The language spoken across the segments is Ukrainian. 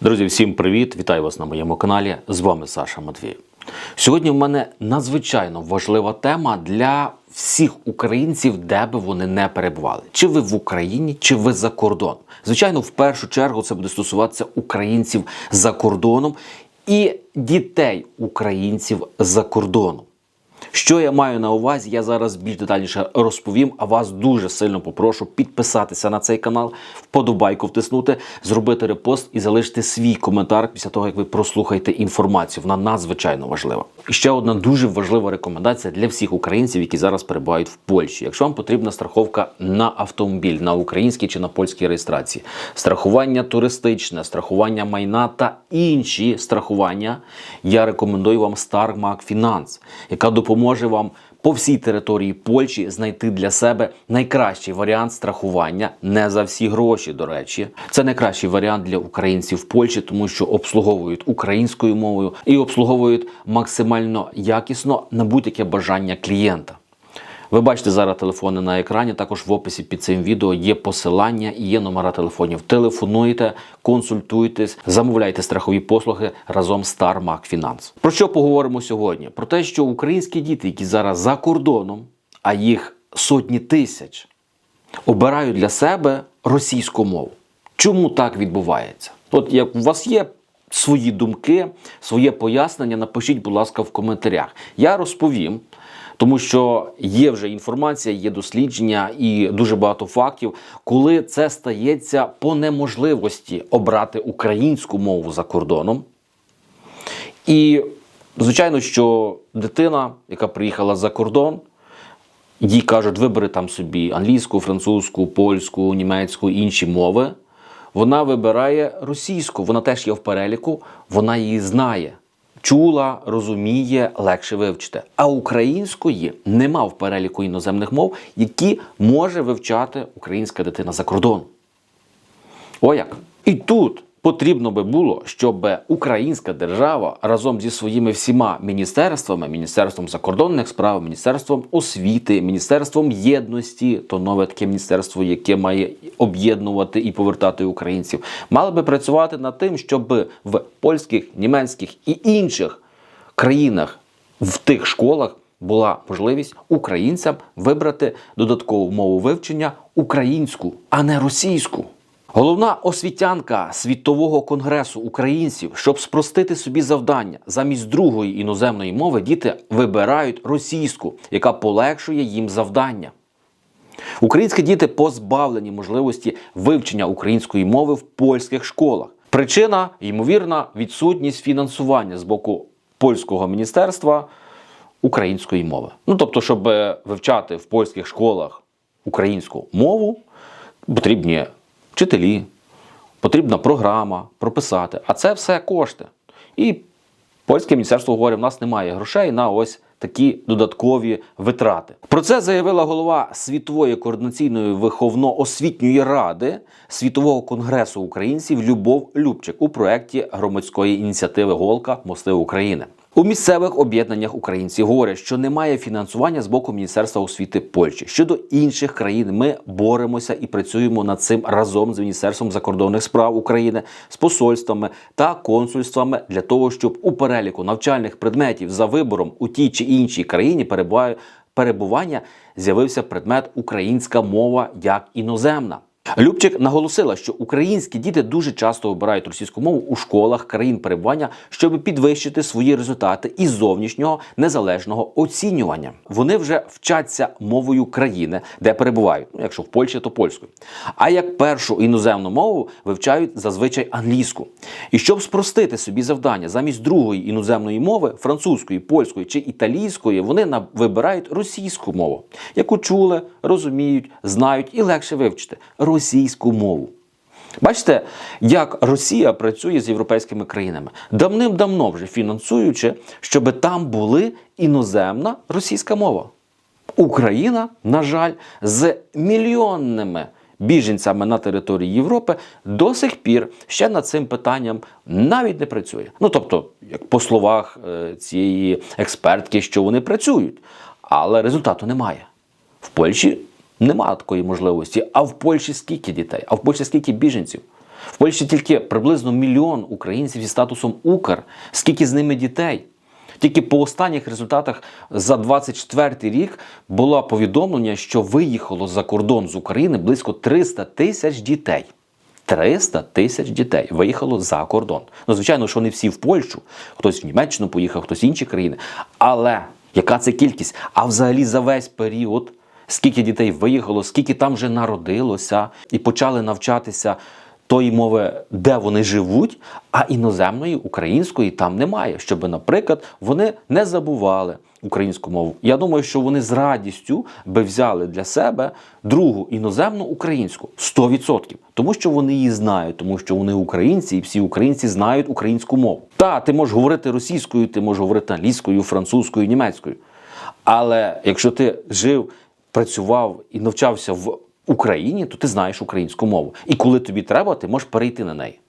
Друзі, всім привіт! Вітаю вас на моєму каналі. З вами Саша Матвій. Сьогодні в мене надзвичайно важлива тема для всіх українців, де би вони не перебували. Чи ви в Україні, чи ви за кордоном. Звичайно, в першу чергу це буде стосуватися українців за кордоном і дітей українців за кордоном. Що я маю на увазі, я зараз більш детальніше розповім, а вас дуже сильно попрошу підписатися на цей канал, вподобайку втиснути, зробити репост і залишити свій коментар після того, як ви прослухаєте інформацію. Вона надзвичайно важлива. І ще одна дуже важлива рекомендація для всіх українців, які зараз перебувають в Польщі. Якщо вам потрібна страховка на автомобіль, на українській чи на польській реєстрації, страхування туристичне, страхування майна та інші страхування, я рекомендую вам StarMac Finance, яка допоможе вам по всій території Польщі знайти для себе найкращий варіант страхування не за всі гроші. До речі, це найкращий варіант для українців в Польщі, тому що обслуговують українською мовою і обслуговують максимально якісно на будь-яке бажання клієнта. Ви бачите зараз телефони на екрані. Також в описі під цим відео є посилання і є номера телефонів. Телефонуйте, консультуйтесь, замовляйте страхові послуги разом з StarMag Finance. Про що поговоримо сьогодні? Про те, що українські діти, які зараз за кордоном, а їх сотні тисяч, обирають для себе російську мову. Чому так відбувається? От як у вас є свої думки, своє пояснення, напишіть, будь ласка, в коментарях. Я розповім. Тому що є вже інформація, є дослідження і дуже багато фактів, коли це стається по неможливості обрати українську мову за кордоном. І, звичайно, що дитина, яка приїхала за кордон, їй кажуть, вибери там собі англійську, французьку, польську, німецьку, інші мови. Вона вибирає російську, вона теж є в переліку, вона її знає. Чула, розуміє, легше вивчити. А української нема в переліку іноземних мов, які може вивчати українська дитина за кордон. О як? І тут потрібно би було, щоб українська держава разом зі своїми всіма міністерствами, міністерством закордонних справ, міністерством освіти, міністерством єдності, то нове таке міністерство, яке має об'єднувати і повертати українців, мали би працювати над тим, щоб в польських, німецьких і інших країнах в тих школах. Була можливість українцям вибрати додаткову мову вивчення українську, а не російську. Головна освітянка світового конгресу українців, щоб спростити собі завдання, замість другої іноземної мови діти вибирають російську, яка полегшує їм завдання. Українські діти позбавлені можливості вивчення української мови в польських школах. Причина, ймовірна, відсутність фінансування з боку польського міністерства української мови. Ну тобто, щоб вивчати в польських школах українську мову, потрібні вчителі, потрібна програма, прописати. А це все кошти. І польське міністерство говорить, у нас немає грошей на ось такі додаткові витрати. Про це заявила голова світової координаційної виховно-освітньої ради світового конгресу українців Любов Любчик у проєкті громадської ініціативи Голка Мости України. У місцевих об'єднаннях українці говорять, що немає фінансування з боку Міністерства освіти Польщі. Щодо інших країн, ми боремося і працюємо над цим разом з Міністерством закордонних справ України, з посольствами та консульствами для того, щоб у переліку навчальних предметів за вибором у тій чи іншій країні перебуває перебування з'явився предмет українська мова як іноземна. Любчик наголосила, що українські діти дуже часто обирають російську мову у школах країн перебування, щоб підвищити свої результати із зовнішнього незалежного оцінювання. Вони вже вчаться мовою країни, де перебувають. Ну, якщо в Польщі, то польською. А як першу іноземну мову вивчають зазвичай англійську. І щоб спростити собі завдання, замість другої іноземної мови, французької, польської чи італійської, вони вибирають російську мову, яку чули, розуміють, знають і легше вивчити російську мову. Бачите, як Росія працює з європейськими країнами, давним-давно вже фінансуючи, щоб там були іноземна російська мова. Україна, на жаль, з мільйонними біженцями на території Європи до сих пір ще над цим питанням навіть не працює. Ну тобто, як по словах е, цієї експертки, що вони працюють, але результату немає. В Польщі немає такої можливості. А в Польщі скільки дітей? А в Польщі скільки біженців? В Польщі тільки приблизно мільйон українців зі статусом Укр. Скільки з ними дітей? Тільки по останніх результатах за 24 рік було повідомлення, що виїхало за кордон з України близько 300 тисяч дітей. 300 тисяч дітей виїхало за кордон. Ну, звичайно, що не всі в Польщу, хтось в Німеччину поїхав, хтось в інші країни. Але яка це кількість? А взагалі за весь період, скільки дітей виїхало, скільки там вже народилося і почали навчатися тої мови, де вони живуть, а іноземної української там немає, щоб, наприклад, вони не забували українську мову. Я думаю, що вони з радістю би взяли для себе другу іноземну українську 100%. тому що вони її знають, тому що вони українці, і всі українці знають українську мову. Та ти можеш говорити російською, ти можеш говорити англійською, французькою, німецькою. Але якщо ти жив, працював і навчався в Україні, то ти знаєш українську мову. І коли тобі треба, ти можеш перейти на неї.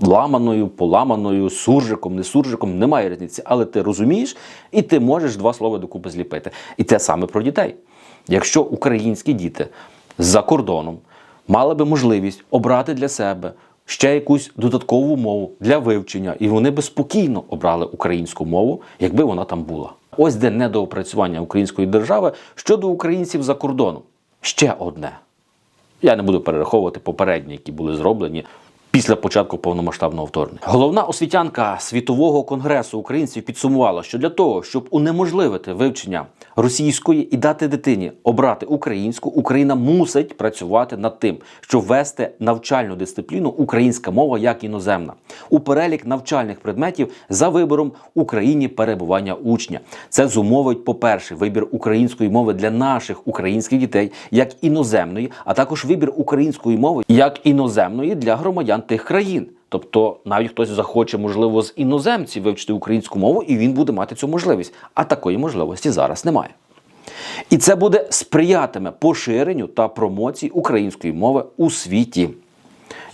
Ламаною, поламаною, суржиком, не суржиком, немає різниці. Але ти розумієш, і ти можеш два слова докупи зліпити. І те саме про дітей. Якщо українські діти за кордоном мали би можливість обрати для себе ще якусь додаткову мову для вивчення, і вони би спокійно обрали українську мову, якби вона там була. Ось де недоопрацювання української держави щодо українців за кордоном. Ще одне. Я не буду перераховувати попередні, які були зроблені після початку повномасштабного вторгнення. Головна освітянка світового конгресу українців підсумувала, що для того, щоб унеможливити вивчення російської і дати дитині обрати українську, Україна мусить працювати над тим, щоб ввести навчальну дисципліну українська мова як іноземна у перелік навчальних предметів за вибором Україні перебування учня. Це зумовить, по-перше, вибір української мови для наших українських дітей як іноземної, а також вибір української мови як іноземної для громадян тих країн. Тобто навіть хтось захоче, можливо, з іноземців вивчити українську мову, і він буде мати цю можливість. А такої можливості зараз немає. І це буде сприятиме поширенню та промоції української мови у світі.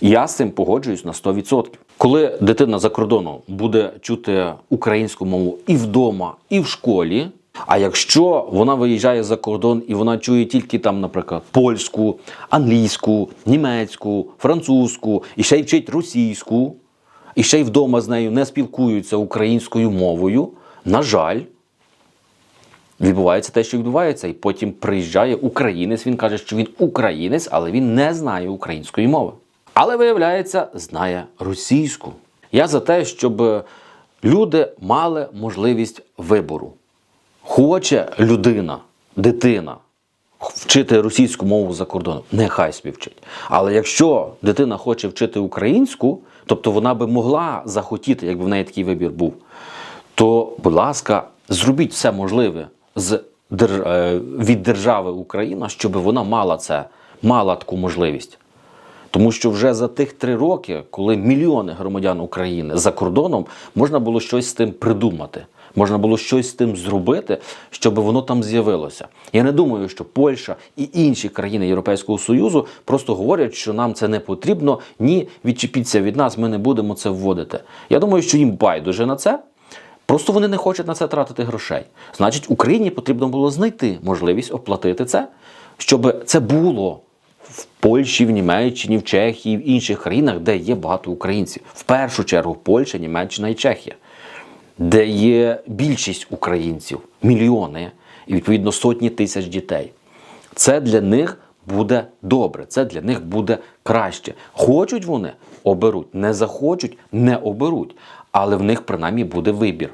Я з цим погоджуюсь на 100%. Коли дитина за кордоном буде чути українську мову і вдома, і в школі. А якщо вона виїжджає за кордон і вона чує тільки там, наприклад, польську, англійську, німецьку, французьку, і ще й вчить російську, і ще й вдома з нею не спілкуються українською мовою, на жаль, відбувається те, що відбувається, і потім приїжджає українець. Він каже, що він українець, але він не знає української мови. Але виявляється, знає російську. Я за те, щоб люди мали можливість вибору. Хоче людина, дитина вчити російську мову за кордоном, нехай собі вчить. Але якщо дитина хоче вчити українську, тобто вона би могла захотіти, якби в неї такий вибір був, то, будь ласка, зробіть все можливе з е, від держави Україна, щоб вона мала це, мала таку можливість. Тому що вже за тих три роки, коли мільйони громадян України за кордоном, можна було щось з тим придумати, можна було щось з тим зробити, щоб воно там з'явилося. Я не думаю, що Польща і інші країни Європейського Союзу просто говорять, що нам це не потрібно. Ні, відчепіться від нас, ми не будемо це вводити. Я думаю, що їм байдуже на це. Просто вони не хочуть на це тратити грошей. Значить, Україні потрібно було знайти можливість оплатити це, щоб це було в Польщі, в Німеччині, в Чехії, в інших країнах, де є багато українців. В першу чергу Польща, Німеччина і Чехія, де є більшість українців, мільйони і відповідно сотні тисяч дітей. Це для них буде добре, це для них буде краще. Хочуть вони оберуть, не захочуть, не оберуть. Але в них принаймні буде вибір.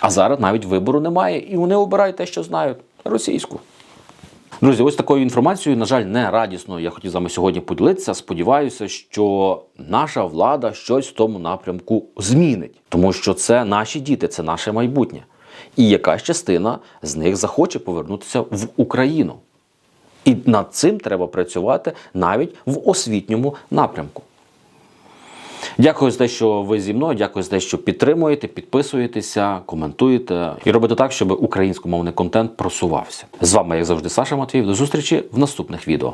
А зараз навіть вибору немає, і вони обирають те, що знають російську. Друзі, ось такою інформацією, на жаль, не радісно. Я хотів з вами сьогодні поділитися. Сподіваюся, що наша влада щось в тому напрямку змінить, тому що це наші діти, це наше майбутнє. І якась частина з них захоче повернутися в Україну. І над цим треба працювати навіть в освітньому напрямку. Дякую за те, що ви зі мною. Дякую за те, що підтримуєте, підписуєтеся, коментуєте і робите так, щоб українськомовний контент просувався. З вами, як завжди, Саша Матвіїв. До зустрічі в наступних відео.